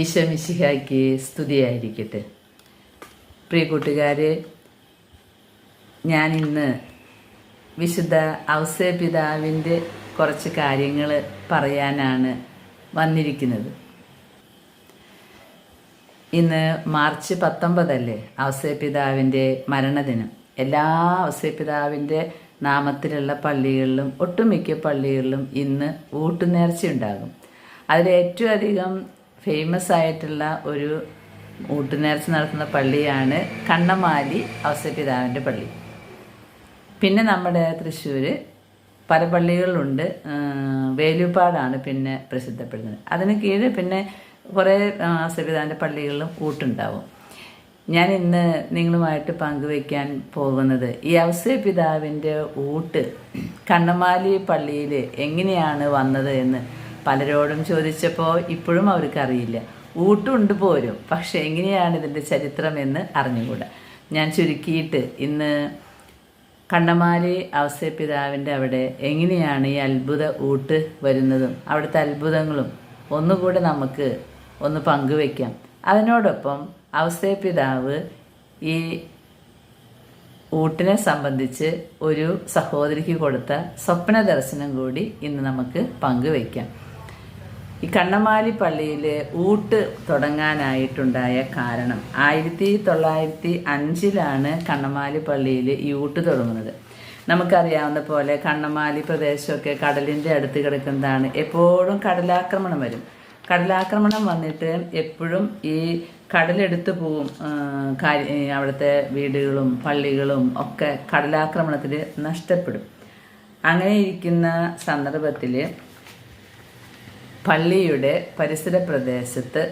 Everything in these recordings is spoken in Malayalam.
ഈശോമിശിഹായ്ക്ക് സ്തുതിയായിരിക്കട്ടെ. പ്രിയ കൂട്ടുകാരെ ഞാനിന്ന് വിശുദ്ധ ഔസേ പിതാവിന്റെ കുറച്ച് കാര്യങ്ങൾ പറയാനാണ് വന്നിരിക്കുന്നത്. ഇന്ന് മാർച്ച് പത്തൊമ്പതല്ലേ ഔസേ പിതാവിന്റെ മരണദിനം. എല്ലാ ഔസേ പിതാവിന്റെ നാമത്തിലുള്ള പള്ളികളിലും ഒട്ടുമിക്ക പള്ളികളിലും ഇന്ന് ഊട്ടുനേർച്ചയുണ്ടാകും. അതിൽ ഏറ്റവും അധികം ഫേമസ് ആയിട്ടുള്ള ഒരു ഊട്ടുനേർച്ച നടത്തുന്ന പള്ളിയാണ് കണ്ണമാലി അവസരപിതാവിന്റെ പള്ളി. പിന്നെ നമ്മുടെ തൃശ്ശൂർ പല പള്ളികളിലുണ്ട്. വേലുപ്പാടാണ് പിന്നെ പ്രസിദ്ധപ്പെടുന്നത്. അതിന് കീഴിൽ പിന്നെ കുറേ അവസരപിതാവിന്റെ പള്ളികളിലും ഊട്ടുണ്ടാവും. ഞാൻ ഇന്ന് നിങ്ങളുമായിട്ട് പങ്കുവയ്ക്കാൻ പോകുന്നത് ഈ ഔസേ പിതാവിന്റെ ഊട്ട് കണ്ണമാലി പള്ളിയിൽ എങ്ങനെയാണ് വന്നത് എന്ന് പലരോടും ചോദിച്ചപ്പോൾ ഇപ്പോഴും അവർക്കറിയില്ല. ഊട്ടുണ്ട് പോരും പക്ഷേ എങ്ങനെയാണ് ഇതിന്റെ ചരിത്രം എന്ന് അറിഞ്ഞുകൂടാ. ഞാൻ ചുരുക്കിയിട്ട് ഇന്ന് കണ്ണമാലി ഔസേ പിതാവിന്റെ അവിടെ എങ്ങനെയാണ് ഈ അത്ഭുത ഊട്ട് വരുന്നതും അവിടുത്തെ അത്ഭുതങ്ങളും ഒന്നുകൂടെ നമുക്ക് ഒന്ന് പങ്കുവെക്കാം. അതിനോടൊപ്പം ഔസേ പിതാവ് ഈ ഊട്ടിനെ സംബന്ധിച്ച് ഒരു സഹോദരിക്ക് കൊടുത്ത സ്വപ്ന ദർശനം കൂടി ഇന്ന് നമുക്ക് പങ്കുവയ്ക്കാം ഈ കണ്ണമാലി പള്ളിയിൽ ഊട്ട് തുടങ്ങാനായിട്ടുണ്ടായ കാരണം ആയിരത്തി തൊള്ളായിരത്തി അഞ്ചിലാണ് കണ്ണമാലി പള്ളിയിൽ ഈ ഊട്ട് തുടങ്ങുന്നത്. നമുക്കറിയാവുന്ന പോലെ കണ്ണമാലി പ്രദേശമൊക്കെ കടലിന്റെ അടുത്ത് കിടക്കുന്നതാണ്. എപ്പോഴും കടലാക്രമണം വരും. കടലാക്രമണം വന്നിട്ട് എപ്പോഴും ഈ കടലെടുത്ത് പോവും അവിടുത്തെ വീടുകളും പള്ളികളും ഒക്കെ കടലാക്രമണത്തിൽ നഷ്ടപ്പെടും. അങ്ങനെ ഇരിക്കുന്ന സന്ദർഭത്തിൽ പള്ളിയുടെ പരിസര പ്രദേശത്ത്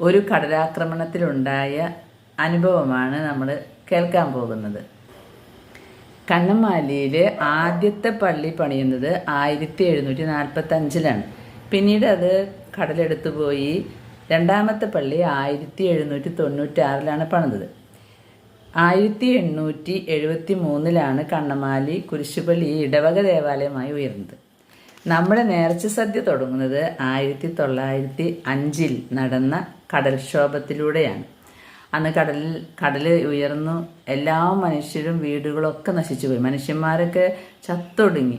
ഒരു കടലാക്രമണത്തിലുണ്ടായ അനുഭവമാണ് നമ്മൾ കേൾക്കാൻ പോകുന്നത്. കണ്ണമാലിയിലെ ആദ്യത്തെ പള്ളി പണിയുന്നത് ആയിരത്തി എഴുന്നൂറ്റി നാൽപ്പത്തി അഞ്ചിലാണ് പിന്നീട് അത് കടലെടുത്തു പോയി രണ്ടാമത്തെ പള്ളി ആയിരത്തി എഴുന്നൂറ്റി തൊണ്ണൂറ്റി ആറിലാണ് പണിതത്. ആയിരത്തി എണ്ണൂറ്റി എഴുപത്തി മൂന്നിലാണ് കണ്ണമാലി കുരിശുപള്ളി ഇടവക ദേവാലയമായി ഉയർന്നത്. നമ്മുടെ നേർച്ച സദ്യ തുടങ്ങുന്നത് ആയിരത്തി തൊള്ളായിരത്തി അഞ്ചിൽ നടന്ന കടൽക്ഷോഭത്തിലൂടെയാണ്. അന്ന് കടലിൽ കടൽ ഉയർന്നു. എല്ലാ മനുഷ്യരും വീടുകളൊക്കെ നശിച്ചു പോയി മനുഷ്യന്മാരൊക്കെ ചത്തൊടുങ്ങി.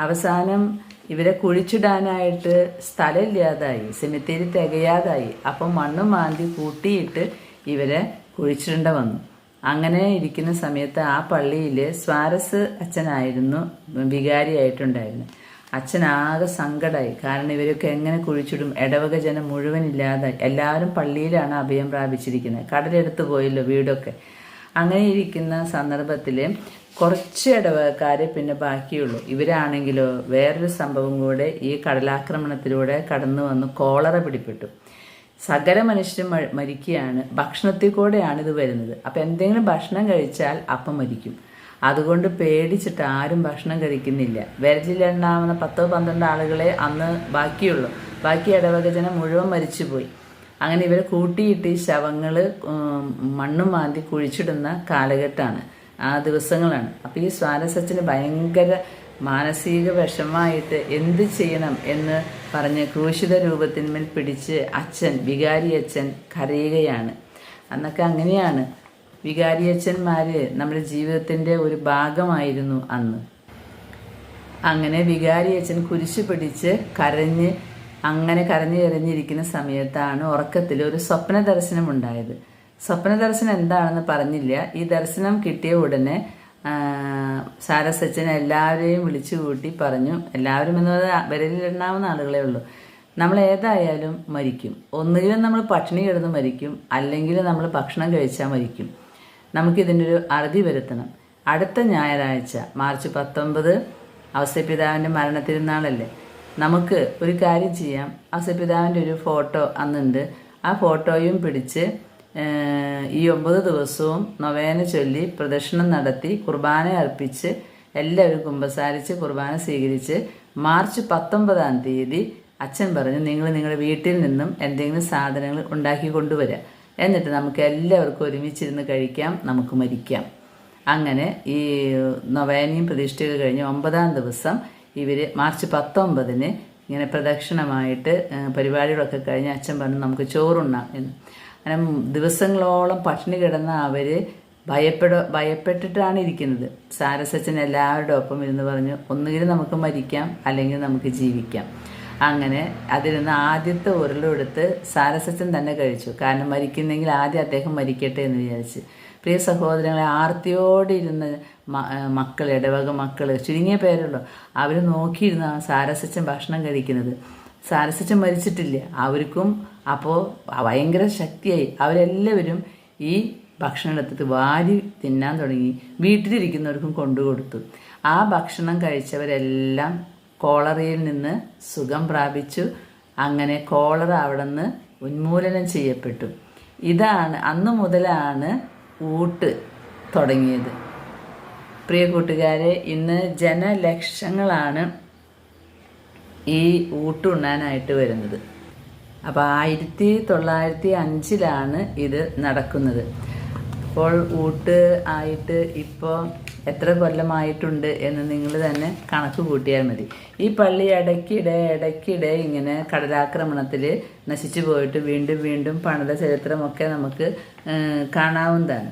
അവസാനം ഇവരെ കുഴിച്ചിടാനായിട്ട് സ്ഥലമില്ലാതായി. സെമിത്തേരി തികയാതായി. അപ്പം മണ്ണ് മാന്തി കൂട്ടിയിട്ട് ഇവരെ കുഴിച്ചിടേണ്ട വന്നു. അങ്ങനെ ഇരിക്കുന്ന സമയത്ത് ആ പള്ളിയിൽ സ്വാരസ് അച്ഛനായിരുന്നു വികാരിയായിട്ടുണ്ടായിരുന്നു. അച്ഛൻ ആകെ സങ്കടമായി കാരണം ഇവരൊക്കെ എങ്ങനെ കുഴിച്ചിടും? ഇടവക ജനം മുഴുവൻ ഇല്ലാതെ എല്ലാവരും പള്ളിയിലാണ് അഭയം പ്രാപിച്ചിരിക്കുന്നത്. കടലെടുത്ത് പോയല്ലോ വീടൊക്കെ. അങ്ങനെ ഇരിക്കുന്ന സന്ദർഭത്തിൽ കുറച്ച് ഇടവകക്കാരെ പിന്നെ ബാക്കിയുള്ളൂ. ഇവരാണെങ്കിലോ വേറൊരു സംഭവം കൂടെ ഈ കടലാക്രമണത്തിലൂടെ കടന്നു വന്ന് കോളറ പിടിപ്പെട്ടു. സകല മനുഷ്യരും മരിക്കുകയാണ്. ഭക്ഷണത്തിൽ കൂടെയാണ് ഇത് വരുന്നത്. അപ്പം എന്തെങ്കിലും ഭക്ഷണം കഴിച്ചാൽ അപ്പം മരിക്കും. അതുകൊണ്ട് പേടിച്ചിട്ട് ആരും ഭക്ഷണം കഴിക്കുന്നില്ല. വിരലിലെണ്ണാവുന്ന പത്തോ പന്ത്രണ്ട് ആളുകളെ അന്ന് ബാക്കിയുള്ളൂ. ബാക്കി ഇടവക ജനം മുഴുവൻ മരിച്ചുപോയി. അങ്ങനെ ഇവരെ കൂട്ടിയിട്ട് ഈ ശവങ്ങൾ മണ്ണും മാന്തി കുഴിച്ചിടുന്ന കാലഘട്ടമാണ്. ആ ദിവസങ്ങളാണ്. അപ്പോൾ ഈ സ്വാരസച്ചന് ഭയങ്കര മാനസിക വിഷമമായിട്ട് എന്ത് ചെയ്യണം എന്ന് പറഞ്ഞ് ക്രൂശിത രൂപത്തിന്മേൽ പിടിച്ച് അച്ഛൻ വികാരി അച്ഛൻ കരയുകയാണ്. അന്നൊക്കെ അങ്ങനെയാണ്. വികാരിയച്ഛന്മാർ നമ്മുടെ ജീവിതത്തിന്റെ ഒരു ഭാഗമായിരുന്നു അന്ന്. അങ്ങനെ വികാരിയച്ഛൻ കുരിശ് പിടിച്ച് കരഞ്ഞ് അങ്ങനെ കരഞ്ഞു കരഞ്ഞിരിക്കുന്ന സമയത്താണ് ഉറക്കത്തിൽ ഒരു സ്വപ്ന ദർശനം ഉണ്ടായത് സ്വപ്ന ദർശനം എന്താണെന്ന് പറഞ്ഞില്ല. ഈ ദർശനം കിട്ടിയ ഉടനെ സാരസച്ചൻ എല്ലാവരെയും വിളിച്ചു കൂട്ടി പറഞ്ഞു എല്ലാവരും എന്നത് വിരലിലെണ്ണാവുന്ന ആളുകളേ ഉള്ളൂ. നമ്മൾ ഏതായാലും മരിക്കും. ഒന്നുകിലും നമ്മൾ പട്ടിണി കിടന്ന് മരിക്കും. അല്ലെങ്കിൽ നമ്മൾ ഭക്ഷണം കഴിച്ചാൽ മരിക്കും. നമുക്കിതിന്റെ ഒരു അറുതി വരുത്തണം. അടുത്ത ഞായറാഴ്ച മാർച്ച് പത്തൊമ്പത് അവസ്യപിതാവിന്റെ മരണ തിരുന്നാളല്ലേ നമുക്ക് ഒരു കാര്യം ചെയ്യാം. അവസ്യപിതാവിന്റെ ഒരു ഫോട്ടോ അന്നുണ്ട്. ആ ഫോട്ടോയും പിടിച്ച് ഈ ഒമ്പത് ദിവസവും നൊവേന ചൊല്ലി പ്രദർശനം നടത്തി കുർബാന അർപ്പിച്ച് എല്ലാവരും കുമ്പസാരിച്ച് കുർബാന സ്വീകരിച്ച് മാർച്ച് പത്തൊമ്പതാം തീയതി അച്ഛൻ പറഞ്ഞു നിങ്ങൾ നിങ്ങളുടെ വീട്ടിൽ നിന്നും എന്തെങ്കിലും സാധനങ്ങൾ ഉണ്ടാക്കി കൊണ്ടുവരിക എന്നിട്ട് നമുക്ക് എല്ലാവർക്കും ഒരുമിച്ചിരുന്ന് കഴിക്കാം നമുക്ക് മരിക്കാം. അങ്ങനെ ഈ നൊവേനയും പ്രതിഷ്ഠകൾ കഴിഞ്ഞ് ഒമ്പതാം ദിവസം ഇവർ മാർച്ച് പത്തൊമ്പതിന് ഇങ്ങനെ പ്രദക്ഷിണമായിട്ട് പരിപാടികളൊക്കെ കഴിഞ്ഞ് അച്ഛൻ പറഞ്ഞു നമുക്ക് ചോറുണ്ണാം എന്ന്. അങ്ങനെ ദിവസങ്ങളോളം പട്ടിണി കിടന്ന അവർ ഭയപ്പെട ഭയപ്പെട്ടിട്ടാണ് ഇരിക്കുന്നത്. സാരസച്ചൻ എല്ലാവരുടെ ഒപ്പം ഇരുന്ന് പറഞ്ഞു ഒന്നുകിൽ നമുക്ക് മരിക്കാം അല്ലെങ്കിൽ നമുക്ക് ജീവിക്കാം. അങ്ങനെ അതിൽ നിന്ന് ആദ്യത്തെ ഉരുളെടുത്ത് സാരസത്യം തന്നെ കഴിച്ചു. കാരണം മരിക്കുന്നെങ്കിൽ ആദ്യം അദ്ദേഹം മരിക്കട്ടെ എന്ന് വിചാരിച്ച്. പ്രിയ സഹോദരങ്ങളെ ആർത്തിയോടെ ഇരുന്ന് മക്കൾ ഇടവക മക്കൾ ചുരുങ്ങിയ പേരുള്ളൂ. അവർ നോക്കിയിരുന്ന സാരസച്ചൻ ഭക്ഷണം കഴിക്കുന്നത്. സാരസച്ചൻ മരിച്ചിട്ടില്ല. അവർക്കും അപ്പോൾ ഭയങ്കര ശക്തിയായി. അവരെല്ലാവരും ഈ ഭക്ഷണം എടുത്തിട്ട് വാരി തിന്നാൻ തുടങ്ങി. വീട്ടിലിരിക്കുന്നവർക്കും കൊണ്ടുകൊടുത്തു ആ ഭക്ഷണം കഴിച്ചവരെല്ലാം കോളറയിൽ നിന്ന് സുഖം പ്രാപിച്ചു. അങ്ങനെ കോളറ അവിടെ നിന്ന് ഉന്മൂലനം ചെയ്യപ്പെട്ടു. ഇതാണ് അന്ന് മുതലാണ് ഊട്ട് തുടങ്ങിയത്. പ്രിയ കൂട്ടുകാരെ ഇന്ന് ജനലക്ഷങ്ങളാണ് ഈ ഊട്ടുണ്ണാനായിട്ട് വരുന്നത്. അപ്പോൾ ആയിരത്തി തൊള്ളായിരത്തി അഞ്ചിലാണ് ഇത് നടക്കുന്നത്. അപ്പോൾ ഊട്ട് ആയിട്ട് ഇപ്പോൾ എത്ര കൊല്ലമായിട്ടുണ്ട് എന്ന് നിങ്ങൾ തന്നെ കണക്ക് കൂട്ടിയാൽ മതി. ഈ പള്ളി ഇടയ്ക്കിടെ ഇടയ്ക്കിടെ ഇങ്ങനെ കടലാക്രമണത്തിൽ നശിച്ചു പോയിട്ട് വീണ്ടും വീണ്ടും പണിത ചരിത്രമൊക്കെ നമുക്ക് കാണാവുന്നതാണ്.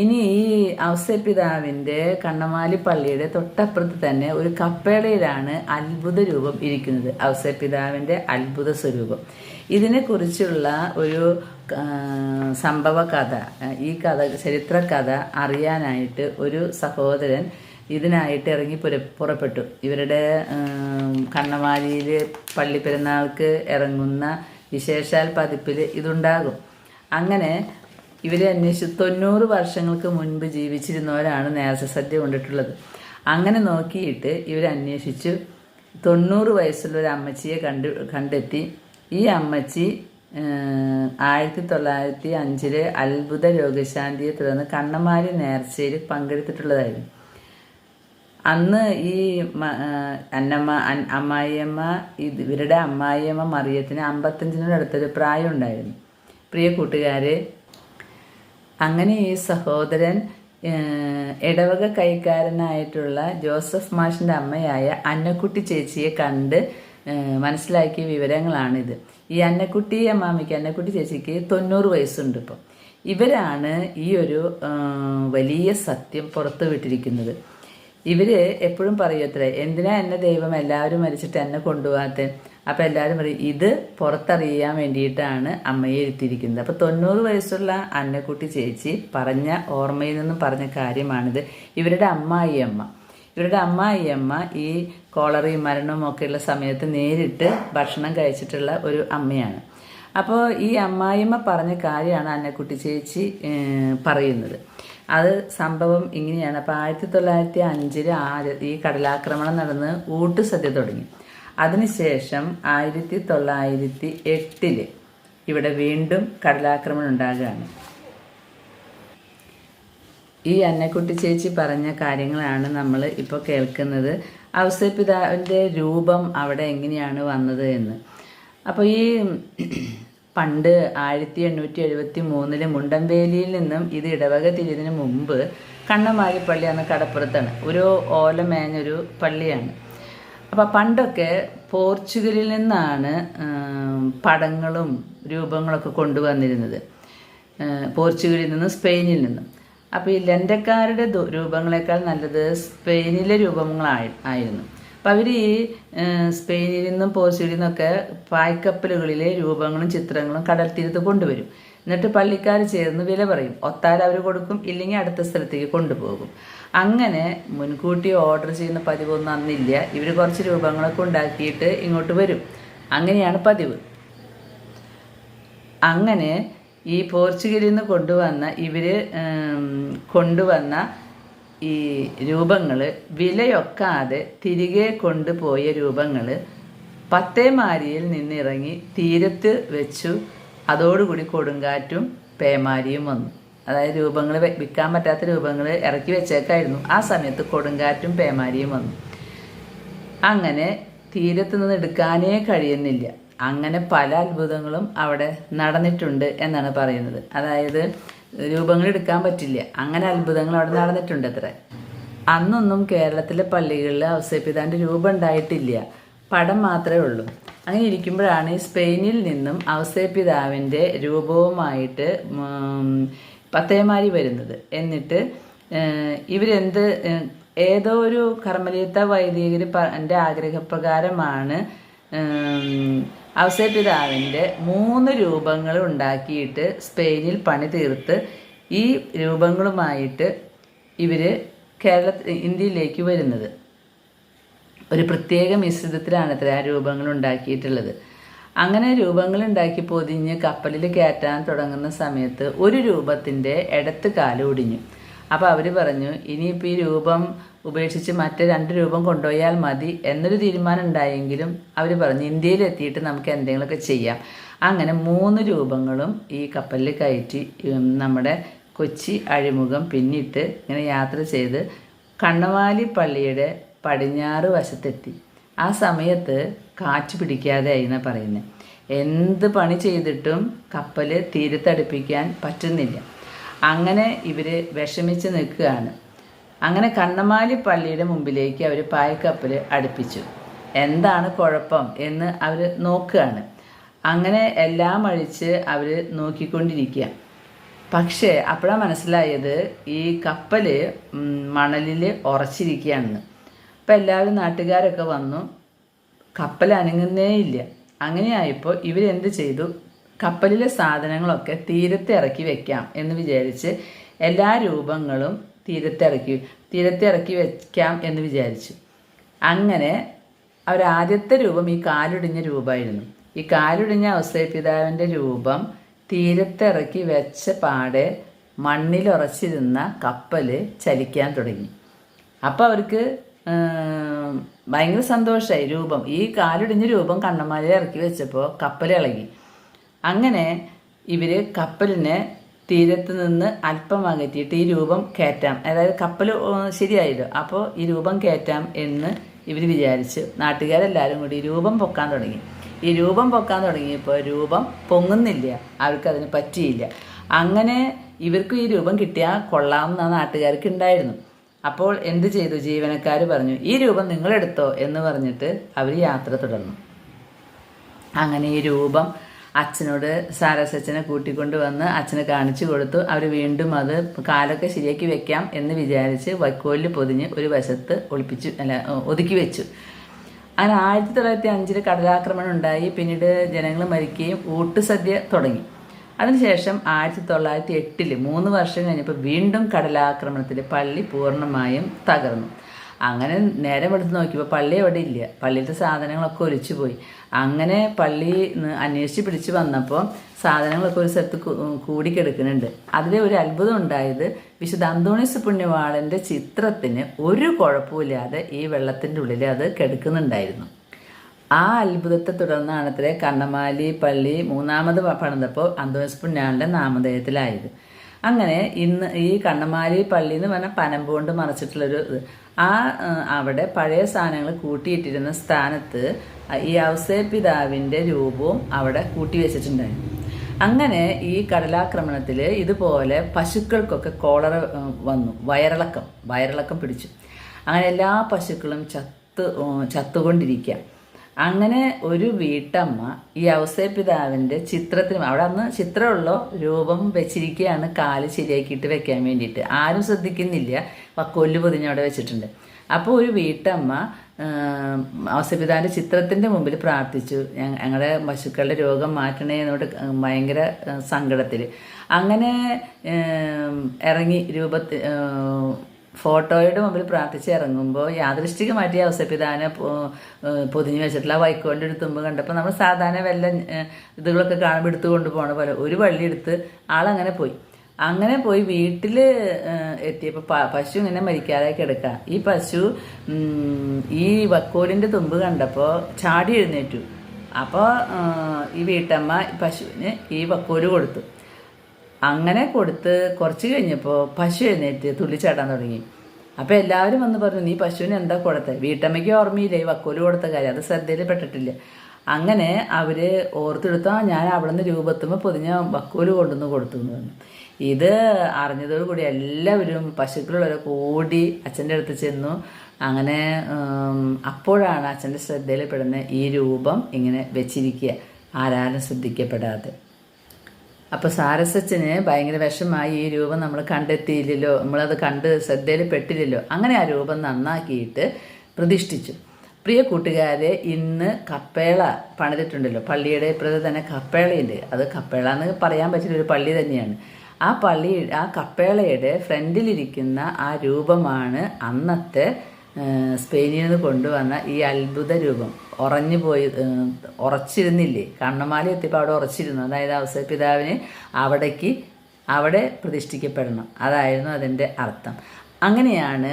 ഇനി ഈ ഔസപിതാവിന്റെ കണ്ണമാലി പള്ളിയുടെ തൊട്ടപ്പുറത്ത് തന്നെ ഒരു കപ്പേളയിലാണ് അത്ഭുത രൂപം ഇരിക്കുന്നത്. ഔസപിതാവിന്റെ അത്ഭുത സ്വരൂപം. ഇതിനെക്കുറിച്ചുള്ള ഒരു സംഭവ കഥ ഈ കഥ ചരിത്ര കഥ അറിയാനായിട്ട് ഒരു സഹോദരൻ ഇതിനായിട്ട് ഇറങ്ങി പുറപ്പെട്ടു. ഇവരുടെ കണ്ണമാലിയിൽ പള്ളി പെരുന്നാൾക്ക് ഇറങ്ങുന്ന വിശേഷാൽ പതിപ്പിൽ ഇതുണ്ടാകും. അങ്ങനെ ഇവരെ അന്വേഷിച്ച്. തൊണ്ണൂറ് വർഷങ്ങൾക്ക് മുൻപ് ജീവിച്ചിരുന്നവരാണ് നേർച്ചസദ്യ കൊണ്ടിട്ടുള്ളത്. അങ്ങനെ നോക്കിയിട്ട് ഇവർ അന്വേഷിച്ചു. തൊണ്ണൂറ് വയസ്സുള്ള ഒരു അമ്മച്ചിയെ കണ്ടു കണ്ടെത്തി. ഈ അമ്മച്ചി ആയിരത്തി തൊള്ളായിരത്തി അഞ്ചിലെ അത്ഭുത രോഗശാന്തിയെ തുടർന്ന് കണ്ണമാരി നേർച്ചയിൽ പങ്കെടുത്തിട്ടുള്ളതായിരുന്നു. അന്ന് ഈ അന്നമ്മ അമ്മായിയമ്മ ഇവരുടെ അമ്മായിയമ്മ മറിയത്തിന് അമ്പത്തഞ്ചിനോട് അടുത്തൊരു പ്രായം ഉണ്ടായിരുന്നു പ്രിയ കൂട്ടുകാരെ അങ്ങനെ ഈ സഹോദരൻ ഇടവക കൈക്കാരനായിട്ടുള്ള ജോസഫ് മാഷിന്റെ അമ്മയായ അന്നക്കുട്ടി ചേച്ചിയെ കണ്ട് മനസ്സിലാക്കിയ വിവരങ്ങളാണിത്. ഈ അന്നക്കുട്ടി അമ്മാമിക്ക് അന്നക്കുട്ടി ചേച്ചിക്ക് തൊണ്ണൂറ് വയസ്സുണ്ട് ഇപ്പം. ഇവരാണ് ഈ ഒരു വലിയ സത്യം പുറത്തു വിട്ടിരിക്കുന്നത്. ഇവർ എപ്പോഴും പറയത്രേ എന്തിനാ എന്നെ ദൈവം എല്ലാവരും മരിച്ചിട്ട് എന്നെ കൊണ്ടുപോകാത്ത? അപ്പം എല്ലാവരും പറയും ഇത് പുറത്തറിയാൻ വേണ്ടിയിട്ടാണ് അമ്മയെ ഇരുത്തിയിരിക്കുന്നത്. അപ്പോൾ തൊണ്ണൂറ് വയസ്സുള്ള അന്നക്കുട്ടി ചേച്ചി പറഞ്ഞ ഓർമ്മയിൽ നിന്നും പറഞ്ഞ കാര്യമാണിത്. ഇവരുടെ അമ്മായിയമ്മ ഇവരുടെ അമ്മായിയമ്മ ഈ കോളറയും മരണവും ഒക്കെയുള്ള സമയത്ത് നേരിട്ട് ഭക്ഷണം കഴിച്ചിട്ടുള്ള ഒരു അമ്മയാണ്. അപ്പോൾ ഈ അമ്മായിമ്മ പറഞ്ഞ കാര്യമാണ് അന്നക്കുട്ടി ചേച്ചി പറയുന്നത്. അത് സംഭവം ഇങ്ങനെയാണ്. അപ്പോൾ ആയിരത്തി തൊള്ളായിരത്തി അഞ്ചിൽ ഈ കടലാക്രമണം നടന്ന് ഊട്ട് സദ്യ തുടങ്ങി. അതിനുശേഷം ആയിരത്തി തൊള്ളായിരത്തി എട്ടിൽ ഇവിടെ വീണ്ടും കടലാക്രമണം ഉണ്ടാകുകയാണ്. ഈ അന്നക്കുട്ടി ചേച്ചി പറഞ്ഞ കാര്യങ്ങളാണ് നമ്മൾ ഇപ്പോൾ കേൾക്കുന്നത്. ഔസപിതാവിന്റെ രൂപം അവിടെ എങ്ങനെയാണ് വന്നത് എന്ന്. അപ്പോൾ ഈ പണ്ട് ആയിരത്തി എണ്ണൂറ്റി എഴുപത്തി മൂന്നിൽ മുണ്ടമ്പേലിയിൽ നിന്നും ഇത് ഇടവക തിരിയതിന് മുമ്പ് കണ്ണമാരി പള്ളി അന്ന് കടപ്പുറത്താണ്. ഒരു ഓലമേഞ്ഞൊരു പള്ളിയാണ്. അപ്പോൾ പണ്ടൊക്കെ പോർച്ചുഗലിൽ നിന്നാണ് പടങ്ങളും രൂപങ്ങളൊക്കെ കൊണ്ടുവന്നിരുന്നത്. പോർച്ചുഗലിൽ നിന്നും സ്പെയിനിൽ നിന്നും. അപ്പോൾ ഈ ലണ്ടക്കാരുടെ രൂപങ്ങളെക്കാൾ നല്ലത് സ്പെയിനിലെ രൂപങ്ങളായി ആയിരുന്നു. അപ്പോൾ അവർ ഈ സ്പെയിനിൽ നിന്നും പോർച്ചുഗലിൽ നിന്നൊക്കെ പായ്ക്കപ്പലുകളിലെ രൂപങ്ങളും ചിത്രങ്ങളും കടൽ തീരത്ത് കൊണ്ടുവരും. എന്നിട്ട് പള്ളിക്കാർ ചേർന്ന് വില പറയും. ഒത്താൽ അവർ കൊടുക്കും ഇല്ലെങ്കിൽ അടുത്ത സ്ഥലത്തേക്ക് കൊണ്ടുപോകും. അങ്ങനെ മുൻകൂട്ടി ഓർഡർ ചെയ്യുന്ന പതിവൊന്നും അന്നില്ല. ഇവർ കുറച്ച് രൂപങ്ങളൊക്കെ ഉണ്ടാക്കിയിട്ട് ഇങ്ങോട്ട് വരും. അങ്ങനെയാണ് പതിവ്. അങ്ങനെ ഈ പോർച്ചുഗലിൽ നിന്ന് കൊണ്ടുവന്ന ഇവർ കൊണ്ടുവന്ന ഈ രൂപങ്ങൾ വിലയൊക്കാതെ തിരികെ കൊണ്ടുപോയ രൂപങ്ങൾ പത്തേമാരിയിൽ നിന്നിറങ്ങി തീരത്ത് വെച്ചു. അതോടുകൂടി കൊടുങ്കാറ്റും പേമാരിയും വന്നു. അതായത് രൂപങ്ങൾ വിൽക്കാൻ പറ്റാത്ത രൂപങ്ങൾ ഇറക്കി വെച്ചേക്കായിരുന്നു. ആ സമയത്ത് കൊടുങ്കാറ്റും പേമാരിയും വന്നു. അങ്ങനെ തീരത്ത് നിന്ന് എടുക്കാനേ കഴിയുന്നില്ല. അങ്ങനെ പല അത്ഭുതങ്ങളും അവിടെ നടന്നിട്ടുണ്ട് എന്നാണ് പറയുന്നത്. അതായത് രൂപങ്ങൾ എടുക്കാൻ പറ്റില്ല. അങ്ങനെ അത്ഭുതങ്ങൾ അവിടെ നടന്നിട്ടുണ്ട് അത്ര. അന്നൊന്നും കേരളത്തിലെ പള്ളികളിൽ ഔസേപ്പിതാന്റെ രൂപം ഉണ്ടായിട്ടില്ല. പടം മാത്രമേ ഉള്ളൂ. അങ്ങനെ ഇരിക്കുമ്പോഴാണ് സ്പെയിനിൽ നിന്നും ഔസേപിതാവിന്റെ രൂപവുമായിട്ട് പത്തേമാരി വരുന്നത്. എന്നിട്ട് ഇവരെന്ത് ഏതോ ഒരു കർമ്മലീത്ത വൈദികർ എന്റെ ആഗ്രഹപ്രകാരമാണ് ഔസേപിതാവിന്റെ മൂന്ന് രൂപങ്ങൾ ഉണ്ടാക്കിയിട്ട് സ്പെയിനിൽ പണി തീർത്ത് ഈ രൂപങ്ങളുമായിട്ട് ഇവർ കേരള ഇന്ത്യയിലേക്ക് വരുന്നത്. ഒരു പ്രത്യേക മിശ്രിതത്തിലാണ് ഇത്ര ആ രൂപങ്ങൾ ഉണ്ടാക്കിയിട്ടുള്ളത്. അങ്ങനെ രൂപങ്ങൾ ഉണ്ടാക്കി പൊതിഞ്ഞ് കപ്പലിൽ കയറ്റാൻ തുടങ്ങുന്ന സമയത്ത് ഒരു രൂപത്തിന്റെ ഇടത്ത് കാലം ഒടിഞ്ഞു. അപ്പോൾ അവർ പറഞ്ഞു ഇനിയിപ്പോൾ ഈ രൂപം ഉപേക്ഷിച്ച് മറ്റേ രണ്ട് രൂപം കൊണ്ടുപോയാൽ മതി എന്നൊരു തീരുമാനം ഉണ്ടായെങ്കിലും അവർ പറഞ്ഞു ഇന്ത്യയിൽ എത്തിയിട്ട് നമുക്ക് എന്തെങ്കിലുമൊക്കെ ചെയ്യാം. അങ്ങനെ മൂന്ന് രൂപങ്ങളും ഈ കപ്പലിൽ കയറ്റി നമ്മുടെ കൊച്ചി അഴിമുഖം പിന്നിട്ട് ഇങ്ങനെ യാത്ര ചെയ്ത് കണ്ണവാലി പള്ളിയുടെ പടിഞ്ഞാറ് വശത്തെത്തി. ആ സമയത്ത് കാറ്റ് പിടിക്കാതെ ആയി എന്നാണ് പറയുന്നത് എന്ത് പണി ചെയ്തിട്ടും കപ്പൽ തീരത്തടുപ്പിക്കാൻ പറ്റുന്നില്ല. അങ്ങനെ ഇവർ വിഷമിച്ച് നിൽക്കുകയാണ്. അങ്ങനെ കണ്ണമാലി പള്ളിയുടെ മുമ്പിലേക്ക് അവർ പായക്കപ്പൽ അടുപ്പിച്ചു. എന്താണ് കുഴപ്പം എന്ന് അവർ നോക്കുകയാണ്. അങ്ങനെ എല്ലാം അഴിച്ച് അവർ നോക്കിക്കൊണ്ടിരിക്കുക. പക്ഷേ അപ്പോഴാണ് മനസ്സിലായത് ഈ കപ്പൽ മണലിൽ ഉറച്ചിരിക്കുകയാണെന്ന്. അപ്പം എല്ലാവരും നാട്ടുകാരൊക്കെ വന്നു. കപ്പൽ അനങ്ങുന്നേ ഇല്ല അങ്ങനെയായപ്പോൾ ഇവരെന്ത് ചെയ്തു? കപ്പലിലെ സാധനങ്ങളൊക്കെ തീരത്ത് ഇറക്കി വെക്കാം എന്ന് വിചാരിച്ച് എല്ലാ രൂപങ്ങളും തീരത്ത് ഇറക്കി തീരത്തെ ഇറക്കി വെക്കാം എന്ന് വിചാരിച്ചു. അങ്ങനെ അവരാദ്യത്തെ രൂപം ഈ കാലൊടിഞ്ഞ രൂപമായിരുന്നു. ഈ കാലൊടിഞ്ഞ ഔസേപിതാവിന്റെ രൂപം തീരത്തിറക്കി വെച്ച പാടെ മണ്ണിലുറച്ചിരുന്ന കപ്പൽ ചലിക്കാൻ തുടങ്ങി. അപ്പോൾ അവർക്ക് ഭയങ്കര സന്തോഷമായി രൂപം. ഈ കാലൊടിഞ്ഞ രൂപം കണ്ണന്മാരെ ഇറക്കി വെച്ചപ്പോൾ കപ്പൽ ഇളകി. അങ്ങനെ ഇവർ കപ്പലിനെ തീരത്ത് നിന്ന് അല്പം അകറ്റിയിട്ട് ഈ രൂപം കയറ്റാം. അതായത് കപ്പൽ ശരിയായല്ലോ. അപ്പോൾ ഈ രൂപം കയറ്റാം എന്ന് ഇവർ വിചാരിച്ചു നാട്ടുകാരെല്ലാവരും കൂടി രൂപം പൊക്കാൻ തുടങ്ങി. ഈ രൂപം പൊക്കാൻ തുടങ്ങിയപ്പോൾ രൂപം പൊങ്ങുന്നില്ല. അവർക്കതിന് പറ്റിയില്ല. അങ്ങനെ ഇവർക്ക് ഈ രൂപം കിട്ടിയാൽ കൊള്ളാമെന്ന നാട്ടുകാർക്ക് ഉണ്ടായിരുന്നു. അപ്പോൾ എന്ത് ചെയ്തു? ജീവനക്കാർ പറഞ്ഞു ഈ രൂപം നിങ്ങളെടുത്തോ എന്ന് പറഞ്ഞിട്ട് അവർ യാത്ര തുടർന്നു. അങ്ങനെ ഈ രൂപം അച്ഛനോട് സാരസ് അച്ഛനെ കൂട്ടിക്കൊണ്ട് വന്ന് അച്ഛനെ കാണിച്ചു കൊടുത്തു. അവർ വീണ്ടും അത് കാലൊക്കെ ശരിയാക്കി വെക്കാം എന്ന് വിചാരിച്ച് വൈക്കോലിൽ പൊതിഞ്ഞ് ഒരു വശത്ത് ഒളിപ്പിച്ചു അല്ല ഒതുക്കി വെച്ചു. അങ്ങനെ ആയിരത്തി തൊള്ളായിരത്തി അഞ്ചിൽ കടലാക്രമണം ഉണ്ടായി. പിന്നീട് ജനങ്ങൾ മരിക്കുകയും ഊട്ടുസദ്യ തുടങ്ങി. അതിനുശേഷം ആയിരത്തി തൊള്ളായിരത്തി എട്ടിൽ മൂന്ന് വർഷം കഴിഞ്ഞപ്പോൾ വീണ്ടും കടലാക്രമണത്തിൽ പള്ളി പൂർണമായും തകർന്നു. അങ്ങനെ നേരെ എടുത്ത് നോക്കിയപ്പോൾ പള്ളി എവിടെ ഇല്ല. പള്ളിയിലത്തെ സാധനങ്ങളൊക്കെ ഒലിച്ചു പോയി അങ്ങനെ പള്ളി അന്വേഷിച്ച് പിടിച്ച് വന്നപ്പോൾ സാധനങ്ങളൊക്കെ ഒരു സ്ഥലത്ത് കൂടിക്കിടക്കുന്നുണ്ട് അതിലെ ഒരു അത്ഭുതം ഉണ്ടായത് വിശുദ്ധ അന്തോണിസ് പുണ്യവാളന്റെ ചിത്രത്തിന് ഒരു കുഴപ്പമില്ലാതെ ഈ വെള്ളത്തിന്റെ ഉള്ളിൽ അത് കിടക്കുന്നുണ്ടായിരുന്നു. ആ അത്ഭുതത്തെ തുടർന്നാണ് അത്ര കണ്ണമാലി പള്ളി മൂന്നാമത് പണിതപ്പോൾ അന്തോണിസ് പുണ്യാളിന്റെ നാമധേയത്തിലായത്. അങ്ങനെ ഇന്ന് ഈ കണ്ണമാലി പള്ളി എന്ന് പറഞ്ഞാൽ പനമ്പ് കൊണ്ട് മറച്ചിട്ടുള്ളൊരു ആ അവിടെ പഴയ സാധനങ്ങൾ കൂട്ടിയിട്ടിരുന്ന സ്ഥാനത്ത് ഈ ഔസേ പിതാവിന്റെ രൂപവും അവിടെ കൂട്ടി വെച്ചിട്ടുണ്ടായിരുന്നു അങ്ങനെ ഈ കടലാക്രമണത്തിൽ ഇതുപോലെ പശുക്കൾക്കൊക്കെ കോളറ വന്നു. വയറിളക്കം. വയറിളക്കം പിടിച്ചു. അങ്ങനെ എല്ലാ പശുക്കളും ചത്ത് ചത്തുകൊണ്ടിരിക്കുക. അങ്ങനെ ഒരു വീട്ടമ്മ ഈ ഔസേപിതാവിന്റെ ചിത്രത്തിന് അവിടെ അന്ന് ചിത്രമുള്ള രൂപം വെച്ചിരിക്കുകയാണ് കാൽ ശരിയാക്കിയിട്ട് വെക്കാൻ വേണ്ടിയിട്ട്. ആരും ശ്രദ്ധിക്കുന്നില്ല. കൊല്ലു പൊതിഞ്ഞ് അവിടെ വെച്ചിട്ടുണ്ട്. അപ്പോൾ ഒരു വീട്ടമ്മ ഔസേപിതാവിന്റെ ചിത്രത്തിന്റെ മുമ്പിൽ പ്രാർത്ഥിച്ചു ഞങ്ങളുടെ പശുക്കളുടെ രോഗം മാറ്റണേ എന്നോട് ഭയങ്കര സങ്കടത്തിൽ അങ്ങനെ ഇറങ്ങി രൂപത്തിൽ ഫോട്ടോയുടെ മുമ്പിൽ പ്രാർത്ഥിച്ച് ഇറങ്ങുമ്പോൾ യാദൃഷ്ടികമായിട്ട് ഔസപിതാനെ പൊതിഞ്ഞു വെച്ചിട്ടുള്ള വൈക്കോലിന്റെ ഒരു തുമ്പ് കണ്ടപ്പോൾ നമ്മൾ സാധാരണ വല്ല ഇതുകളൊക്കെ കാണുമ്പോൾ എടുത്തു കൊണ്ടുപോകണ പോലെ ഒരു വള്ളി എടുത്ത് ആളങ്ങനെ പോയി. അങ്ങനെ പോയി വീട്ടിൽ എത്തിയപ്പോൾ പശു ഇങ്ങനെ മരിക്കാതെ കിടക്കുക ഈ പശു ഈ വക്കോലിന്റെ തുമ്പ് കണ്ടപ്പോൾ ചാടി എഴുന്നേറ്റു. അപ്പോൾ ഈ വീട്ടമ്മ പശുവിന് ഈ വക്കോൽ കൊടുത്തു. അങ്ങനെ കൊടുത്ത് കുറച്ച് കഴിഞ്ഞപ്പോൾ പശു എഴുന്നേറ്റ് തുള്ളിച്ചാടാൻ തുടങ്ങി. അപ്പോൾ എല്ലാവരും വന്ന് പറഞ്ഞു നീ പശുവിന് എന്താ കൊടുത്തത് വീട്ടമ്മയ്ക്ക് ഓർമ്മയില്ല ഈ വക്കോൽ കൊടുത്ത കാര്യം? അത് ശ്രദ്ധയിൽ പെട്ടിട്ടില്ല. അങ്ങനെ അവർ ഓർത്തെടുത്താൽ ഞാൻ അവിടെ നിന്ന് രൂപത്തുമ്പോൾ പൊതിഞ്ഞ വക്കോൽ കൊണ്ടുവന്ന് കൊടുത്തു എന്ന് പറഞ്ഞു. ഇത് അറിഞ്ഞതോടുകൂടി എല്ലാവരും പശുക്കളുള്ളവരൊക്കെ ഓടി അച്ഛന്റെ അടുത്ത് ചെന്നു. അങ്ങനെ അപ്പോഴാണ് അച്ഛന്റെ ശ്രദ്ധയിൽപ്പെടുന്ന ഈ രൂപം ഇങ്ങനെ വെച്ചിരിക്കുക. ആരാരും ശ്രദ്ധിക്കപ്പെടാതെ. അപ്പോൾ സാരസച്ചന് ഭയങ്കര വിഷമായി ഈ രൂപം നമ്മൾ കണ്ടെത്തിയില്ലല്ലോ നമ്മളത് കണ്ട് ശ്രദ്ധയിൽ പെട്ടില്ലല്ലോ. അങ്ങനെ ആ രൂപം നന്നാക്കിയിട്ട് പ്രതിഷ്ഠിച്ചു. പ്രിയ കൂട്ടുകാരെ ഇന്ന് കപ്പേള പണിതിട്ടുണ്ടല്ലോ. പള്ളിയുടെ ഇപ്പുറത്ത് തന്നെ കപ്പേളയുണ്ട്. അത് കപ്പേള എന്ന് പറയാൻ പറ്റില്ല ഒരു പള്ളി തന്നെയാണ്. ആ പള്ളി ആ കപ്പേളയുടെ ഫ്രണ്ടിലിരിക്കുന്ന ആ രൂപമാണ് അന്നത്തെ സ്പെയിനിൽ നിന്ന് കൊണ്ടുവന്ന ഈ അത്ഭുത രൂപം. ഉറഞ്ഞു പോയി ഉറച്ചിരുന്നില്ലേ? കണ്ണമാല എത്തിയപ്പോൾ അവിടെ ഉറച്ചിരുന്നു. അതായത് ഔസപിതാവിന് അവിടേക്ക് അവിടെ പ്രതിഷ്ഠിക്കപ്പെടണം. അതായിരുന്നു അതിന്റെ അർത്ഥം. അങ്ങനെയാണ്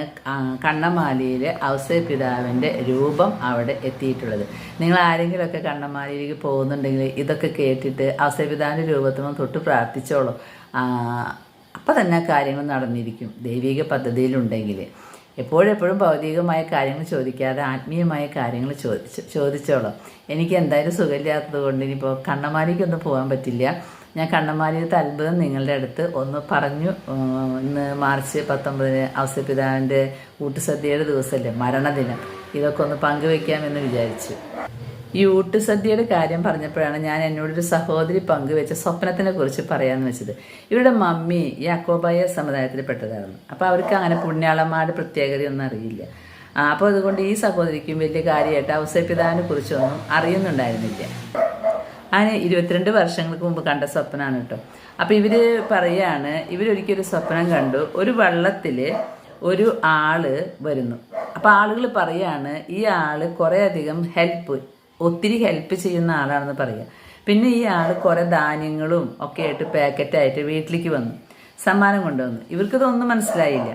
കണ്ണമാലിയിൽ ഔസപിതാവിന്റെ രൂപം അവിടെ എത്തിയിട്ടുള്ളത്. നിങ്ങൾ ആരെങ്കിലുമൊക്കെ കണ്ണമാലിയിലേക്ക് പോകുന്നുണ്ടെങ്കിൽ ഇതൊക്കെ കേട്ടിട്ട് ഔസപിതാവിന്റെ രൂപത്തിനും തൊട്ട് പ്രാർത്ഥിച്ചോളൂ. അപ്പം തന്നെ കാര്യങ്ങൾ നടന്നിരിക്കും. ദൈവിക പദ്ധതിയിലുണ്ടെങ്കിൽ. എപ്പോഴെപ്പോഴും ഭൗതികമായ കാര്യങ്ങൾ ചോദിക്കാതെ ആത്മീയമായ കാര്യങ്ങൾ ചോദിച്ച് ചോദിച്ചോളൂ. എനിക്ക് എന്തായാലും സുഖമില്ലാത്തത് കൊണ്ട് ഇനിയിപ്പോൾ കണ്ണമാലിക്കൊന്നും പോകാൻ പറ്റില്ല. ഞാൻ കണ്ണമാലിയത്തെ അത്ഭുതം നിങ്ങളുടെ അടുത്ത് ഒന്ന് പറഞ്ഞു ഇന്ന് മാർച്ച് പത്തൊമ്പതിന് അവസരപിതാവിന്റെ കൂട്ടുസദ്യയുടെ ദിവസമല്ലേ മരണദിനം. ഇതൊക്കെ ഒന്ന് പങ്കുവെക്കാമെന്ന് വിചാരിച്ചു. ഈ സദ്യയുടെ കാര്യം പറഞ്ഞപ്പോഴാണ് ഞാൻ എന്നോടൊരു സഹോദരി പങ്കുവെച്ച സ്വപ്നത്തിനെ കുറിച്ച് പറയാന്ന് വെച്ചത്. ഇവരുടെ മമ്മി യാക്കോബായ സമുദായത്തിൽ സമുദായത്തിൽപ്പെട്ടതായിരുന്നു. അപ്പോൾ അവർക്ക് അങ്ങനെ പുണ്യാളന്മാരുടെ പ്രത്യേകതയൊന്നും അറിയില്ല. അപ്പോൾ അതുകൊണ്ട് ഈ സഹോദരിക്കും വലിയ കാര്യമായിട്ട് ഔസപിതാവിനെ കുറിച്ചൊന്നും അറിയുന്നുണ്ടായിരുന്നില്ല. അങ്ങനെ ഇരുപത്തിരണ്ട് വർഷങ്ങൾക്ക് മുമ്പ് കണ്ട സ്വപ്നമാണ് കേട്ടോ. അപ്പോൾ ഇവർ പറയാണ് ഇവരൊരിക്കലൊരു സ്വപ്നം കണ്ടു. ഒരു വള്ളത്തിൽ ഒരു ആൾ വരുന്നു. അപ്പോൾ ആളുകൾ പറയാണ് ഈ ആൾ കുറേ അധികം ഹെൽപ്പ് ഒത്തിരി ഹെൽപ്പ് ചെയ്യുന്ന ആളാണെന്ന് പറയുക പിന്നെ ഈ ആൾ കുറേ ധാന്യങ്ങളും ഒക്കെ ആയിട്ട് പാക്കറ്റായിട്ട് വീട്ടിലേക്ക് വന്നു. സമ്മാനം കൊണ്ടുവന്നു. ഇവർക്കിതൊന്നും മനസ്സിലായില്ല.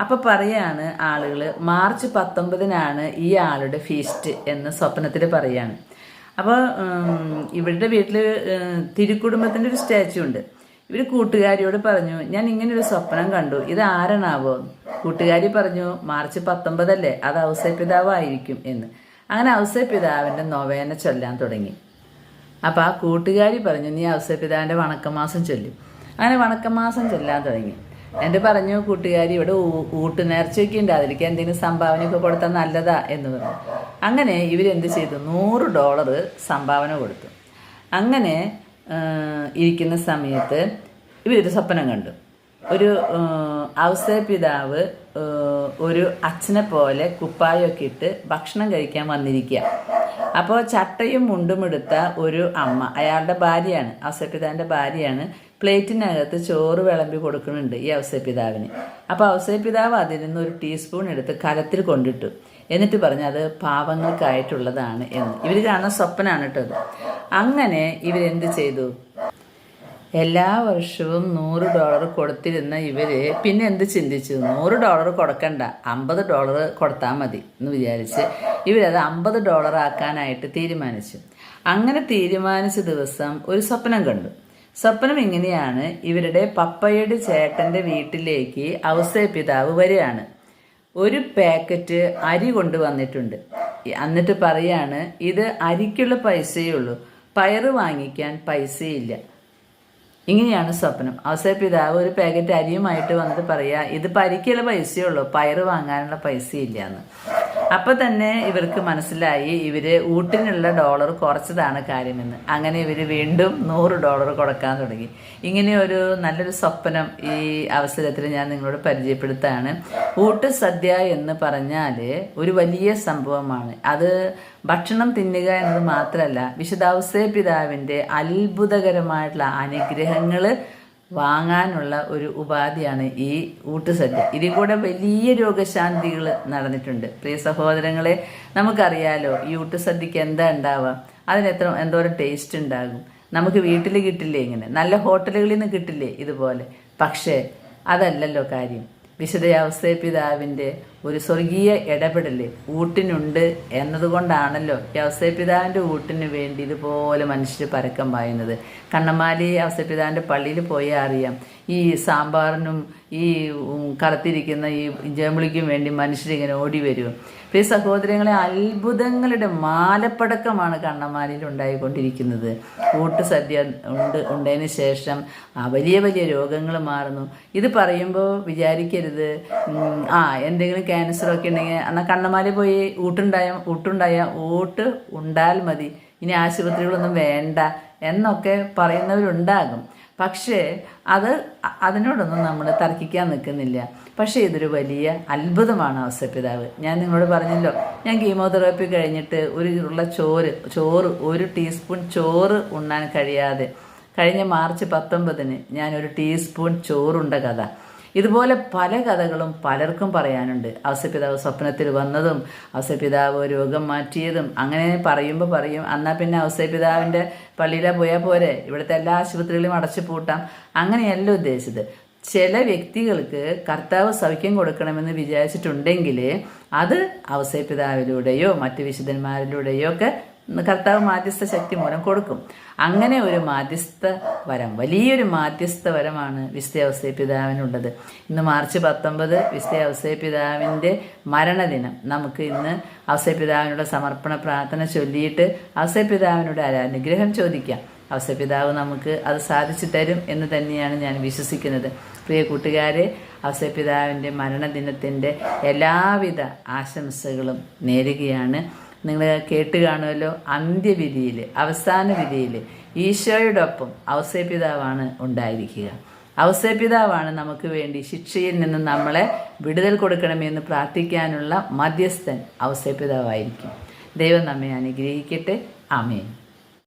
അപ്പൊ പറയാണ് ആളുകൾ മാർച്ച് പത്തൊമ്പതിനാണ് ഈ ആളുടെ ഫീസ്റ്റ് എന്ന് സ്വപ്നത്തിൽ പറയാണ്. അപ്പോൾ ഇവരുടെ വീട്ടിൽ തിരുക്കുടുംബത്തിന്റെ ഒരു സ്റ്റാച്ചു ഉണ്ട്. ഇവർ കൂട്ടുകാരിയോട് പറഞ്ഞു ഞാൻ ഇങ്ങനെ ഒരു സ്വപ്നം കണ്ടു. ഇത് ആരാണാവോ? കൂട്ടുകാരി പറഞ്ഞു മാർച്ച് പത്തൊമ്പതല്ലേ. അത് ഔസപിതാവായിരിക്കും എന്ന്. അങ്ങനെ ഔസേ പിതാവിന്റെ നൊവേന ചൊല്ലാൻ തുടങ്ങി. അപ്പോൾ ആ കൂട്ടുകാരി പറഞ്ഞു നീ ഔസേ പിതാവിന്റെ വണക്കമാസം ചൊല്ലും. അങ്ങനെ വണക്കമാസം ചൊല്ലാൻ തുടങ്ങി. എന്റെ പറഞ്ഞു കൂട്ടുകാരി ഇവിടെ ഊട്ട് ഊട്ടുനേർച്ചയൊക്കെ ഉണ്ട്. അതിലേക്ക് എന്തെങ്കിലും സംഭാവനയൊക്കെ കൊടുത്താൽ നല്ലതാ എന്ന് പറഞ്ഞു. അങ്ങനെ ഇവരെന്ത് ചെയ്തു? നൂറ് ഡോളർ സംഭാവന കൊടുത്തു. അങ്ങനെ ഇരിക്കുന്ന സമയത്ത് ഇവരൊരു സ്വപ്നം കണ്ടു. ഒരു ഔസേ പിതാവ് ഒരു അച്ഛനെ പോലെ കുപ്പായൊക്കെ ഇട്ട് ഭക്ഷണം കഴിക്കാൻ വന്നിരിക്കുക അപ്പോൾ ചട്ടയും മുണ്ടുമെടുത്ത ഒരു അമ്മ അയാളുടെ ഭാര്യയാണ് ഔസേ പിതാവിന്റെ ഭാര്യയാണ് പ്ലേറ്റിനകത്ത് ചോറ് വിളമ്പി കൊടുക്കുന്നുണ്ട് ഈ ഔസേ പിതാവിന്. അപ്പോൾ ഔസേ പിതാവ് അതിൽ നിന്ന് ഒരു ടീസ്പൂൺ എടുത്ത് കലത്തിൽ കൊണ്ടിട്ടു. എന്നിട്ട് പറഞ്ഞു അത് പാവങ്ങൾക്കായിട്ടുള്ളതാണ് എന്ന്. ഇവർ കാണുന്ന സ്വപ്നമാണ് കേട്ടോ ഇത്. അങ്ങനെ ഇവരെന്ത് ചെയ്തു? എല്ലാ വർഷവും നൂറ് ഡോളർ കൊടുത്തിരുന്ന ഇവർ പിന്നെ എന്ത് ചിന്തിച്ചു? നൂറ് ഡോളർ കൊടുക്കണ്ട അമ്പത് ഡോളർ കൊടുത്താൽ മതി എന്ന് വിചാരിച്ച് ഇവരത് അമ്പത് ഡോളർ ആക്കാനായിട്ട് തീരുമാനിച്ചു. അങ്ങനെ തീരുമാനിച്ച ദിവസം ഒരു സ്വപ്നം കണ്ടു. സ്വപ്നം ഇങ്ങനെയാണ് ഇവരുടെ പപ്പയുടെ ചേട്ടന്റെ വീട്ടിലേക്ക് ഔസേ പിതാവ് വരികയാണ്. ഒരു പാക്കറ്റ് അരി കൊണ്ടുവന്നിട്ടുണ്ട്. എന്നിട്ട് പറയാണ് ഇത് അരിക്കുള്ള പൈസയേ ഉള്ളൂ. പയറ് വാങ്ങിക്കാൻ പൈസയില്ല. ഇങ്ങനെയാണ് സ്വപ്നം. അവസര പിതാവ് ഒരു പാക്കറ്റ് അരിയുമായിട്ട് വന്നിട്ട് പറയാ ഇത് പരിക്കുള്ള പൈസയേ ഉള്ളൂ. പയറ് വാങ്ങാനുള്ള പൈസയില്ല എന്ന്. അപ്പൊ തന്നെ ഇവർക്ക് മനസ്സിലായി ഇവർ ഊട്ടിനുള്ള ഡോളർ കുറച്ചതാണ് കാര്യമെന്ന്. അങ്ങനെ ഇവർ വീണ്ടും നൂറ് ഡോളർ കൊടുക്കാൻ തുടങ്ങി. ഇങ്ങനെ ഒരു നല്ലൊരു സ്വപ്നം ഈ അവസരത്തിൽ ഞാൻ നിങ്ങളോട് പരിചയപ്പെടുത്താണ്. ഊട്ട് സദ്യ എന്ന് പറഞ്ഞാൽ ഒരു വലിയ സംഭവമാണ്. അത് ഭക്ഷണം തിന്നുക എന്നത് മാത്രമല്ല വിശുദ്ധാവസേ പിതാവിന്റെ അത്ഭുതകരമായിട്ടുള്ള അനുഗ്രഹങ്ങൾ വാങ്ങാനുള്ള ഒരു ഉപാധിയാണ് ഈ ഊട്ടുസദ്യ. ഇതിൽ കൂടെ വലിയ രോഗശാന്തികൾ നടന്നിട്ടുണ്ട്. പ്രിയ സഹോദരങ്ങളെ നമുക്കറിയാലോ ഈ ഊട്ടുസദ്യക്ക് എന്താ ഉണ്ടാവുക? എത്ര എന്തോരം ടേസ്റ്റ് ഉണ്ടാകും? നമുക്ക് വീട്ടിൽ കിട്ടില്ലേ ഇങ്ങനെ? നല്ല ഹോട്ടലുകളിൽ നിന്ന് കിട്ടില്ലേ ഇതുപോലെ? പക്ഷേ അതല്ലല്ലോ കാര്യം. വിശുദ്ധ പിതാവിന്റെ ഒരു സ്വർഗീയ ഇടപെടൽ ഊട്ടിനുണ്ട് എന്നതുകൊണ്ടാണല്ലോ യവസപിതാവിന്റെ ഊട്ടിന് വേണ്ടി ഇതുപോലെ മനുഷ്യർ പരക്കം പായുന്നത്. കണ്ണമാലി യവസപിതാവിന്റെ പള്ളിയിൽ പോയാൽ അറിയാം. ഈ സാമ്പാറിനും ഈ കറുത്തിരിക്കുന്ന ഈ ജമിളിക്കും വേണ്ടി മനുഷ്യരിങ്ങനെ ഓടി വരും. പ്രിയ സഹോദരങ്ങളെ അത്ഭുതങ്ങളുടെ മാലപ്പടക്കമാണ് കണ്ണമാലിയിൽ ഉണ്ടായിക്കൊണ്ടിരിക്കുന്നത്. ഊട്ട് സദ്യ ഉണ്ട് ഉണ്ടതിന് ശേഷം വലിയ വലിയ രോഗങ്ങൾ മാറുന്നു. ഇത് പറയുമ്പോൾ വിചാരിക്കരുത്. ആ എന്തെങ്കിലും ക്യാൻസറോ ഒക്കെ ഉണ്ടെങ്കിൽ എന്നാൽ കണ്ണമാലി പോയി ഊട്ടുണ്ടായ ഊട്ടുണ്ടായ ഊട്ട് ഉണ്ടാൽ മതി. ഇനി ആശുപത്രികളൊന്നും വേണ്ട എന്നൊക്കെ പറയുന്നവരുണ്ടാകും. പക്ഷേ അത് അതിനോടൊന്നും നമ്മൾ തർക്കിക്കാൻ നിൽക്കുന്നില്ല. പക്ഷേ ഇതൊരു വലിയ അത്ഭുതമാണ് ഔസപിതാവ് ഞാൻ നിങ്ങളോട് പറഞ്ഞല്ലോ ഞാൻ കീമോതെറാപ്പി കഴിഞ്ഞിട്ട് ഒരു ഉള്ള ചോറ് ചോറ് ഒരു ടീസ്പൂൺ ചോറ് ഉണ്ണാൻ കഴിയാതെ. കഴിഞ്ഞ മാർച്ച് പത്തൊമ്പതിന് ഞാൻ ഒരു ടീസ്പൂൺ ചോറുണ്ട കഥ. ഇതുപോലെ പല കഥകളും പലർക്കും പറയാനുണ്ട്. ഔസപിതാവ് സ്വപ്നത്തിൽ വന്നതും ഔസപിതാവ് രോഗം മാറ്റിയതും അങ്ങനെ പറയുമ്പോൾ പറയും എന്നാൽ പിന്നെ ഔസപിതാവിന്റെ പള്ളിയിലെ പോയാൽ പോരെ ഇവിടുത്തെ എല്ലാ ആശുപത്രികളും അടച്ചു പൂട്ടാം. അങ്ങനെയല്ല ഉദ്ദേശിച്ചത്. ചില വ്യക്തികൾക്ക് കർത്താവ് സൗഖ്യം കൊടുക്കണമെന്ന് വിചാരിച്ചിട്ടുണ്ടെങ്കിൽ അത് ഔസപിതാവിലൂടെയോ മറ്റ് വിശുദ്ധന്മാരിലൂടെയോ ഒക്കെ കർത്താവ് മാധ്യസ്ഥ ശക്തി മൂലം കൊടുക്കും. അങ്ങനെ ഒരു മാധ്യസ്ഥ വരം വലിയൊരു മാധ്യസ്ഥ വരമാണ് വിസ്തയ ഔസേ പിതാവിനുള്ളത്. ഇന്ന് മാർച്ച് പത്തൊമ്പത് വിസ്തയ ഔസേ പിതാവിന്റെ മരണദിനം. നമുക്ക് ഇന്ന് അവസ്ഥ പിതാവിനുള്ള സമർപ്പണ പ്രാർത്ഥന ചൊല്ലിയിട്ട് അവസ്ഥ പിതാവിനോട് അനുഗ്രഹം ചോദിക്കാം. അവസ്ഥ പിതാവ് നമുക്ക് അത് സാധിച്ചു തരും എന്ന് തന്നെയാണ് ഞാൻ വിശ്വസിക്കുന്നത്. പ്രിയ കൂട്ടുകാരെ അവസ്ഥ പിതാവിന്റെ മരണദിനത്തിന്റെ എല്ലാവിധ ആശംസകളും നേരുകയാണ്. നിങ്ങൾ കേട്ട് കാണുമല്ലോ അന്ത്യവിധിയിൽ അവസാന വിധിയിൽ ഈശോയോടൊപ്പം ഔസേപിതാവാണ് ഉണ്ടായിരിക്കുക. ഔസേപിതാവാണ് നമുക്ക് വേണ്ടി ശിക്ഷയിൽ നിന്ന് നമ്മളെ വിടുതൽ കൊടുക്കണമെന്ന് പ്രാർത്ഥിക്കാനുള്ള മധ്യസ്ഥൻ ഔസേപിതാവായിരിക്കും. ദൈവം നമ്മെ അനുഗ്രഹിക്കട്ടെ. ആമേൻ.